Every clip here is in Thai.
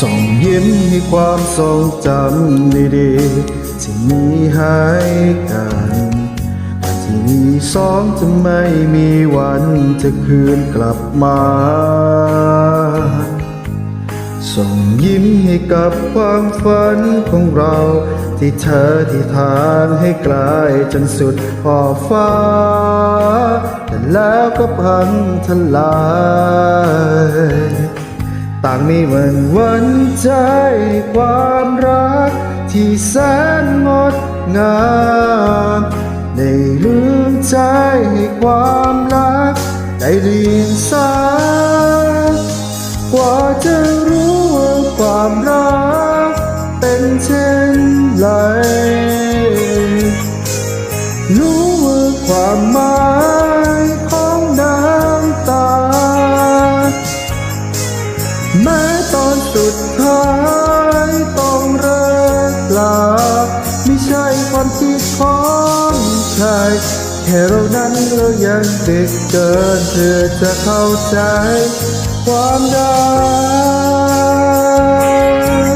ส่งยิ้มให้ความทรงจำดีๆที่มีให้กันแต่ที่มีสองจะไม่มีวันจะคืนกลับมา ส่งยิ้มให้กับความฝันของเรา ที่เธอที่ทางให้ไกลจนสุดขอบฟ้า แต่แล้วก็พังทลายางมีวันวันใจความรัก ที่แสนงดงามได้ลืมใจให้ความรัก ได้เรียนสา แค่เรานั้นเรายังเด็กเกินเธอจะเข้าใจความรั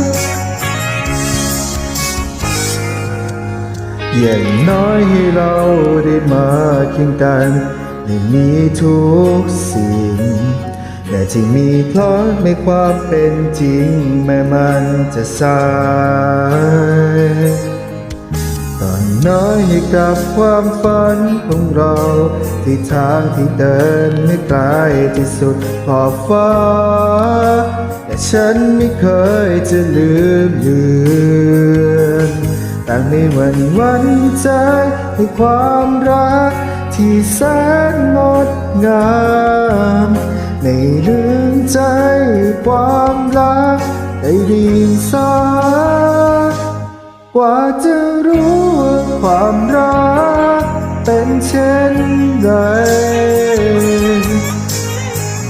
กอย่างน้อยให้เราได้มาเคียงกันได้มีทุกสิ่งแม้ที่มีพลอดไม่ความเป็นจริงแม้มันจะสาย น้อยให้กับความฝันของเรา ที่ทางที่เดินไม่ไกลที่สุดขอบฟ้า แต่ฉันไม่เคยจะลืมเลือนต่างในวันวันใจให้ความรัก ที่แสนงดงามในลืมใจความรักได้ดีสา กว่าจะรู้ว่าความรักเป็นเช่นไร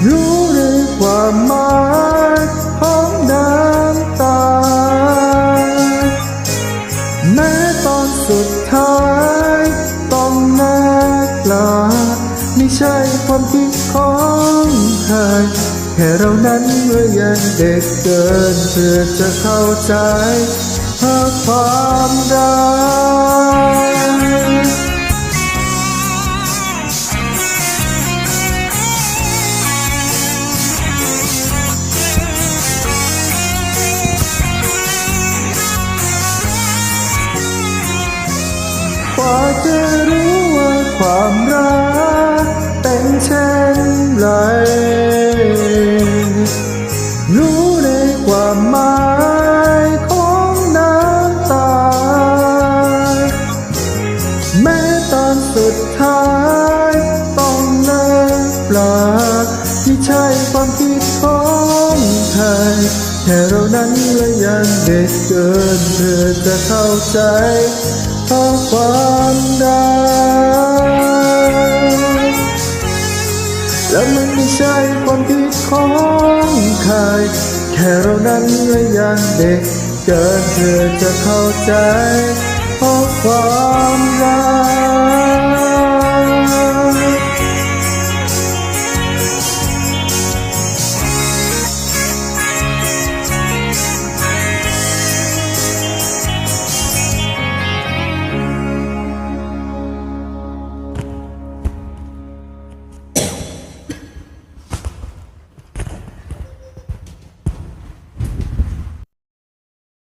รู้ในความหมายของน้ำตา แม้ตอนสุดท้ายต้องนักลาไม่ใช่ความคิดของใครแค่เรานั้นเมื่อยังเด็กเกินเพื่อจะเข้าใจ หากความรักกว่าจะรู้ว่าความรักเป็นเช่นไร แค่เรานั้นและยังเด็กเกินเธอจะเข้าใจเพราะความรักและมันไม่ใช่ความผิดของใครแค่เรานั้นก็ยังเด็กเกินเธอจะเข้าใจเพราะความรัก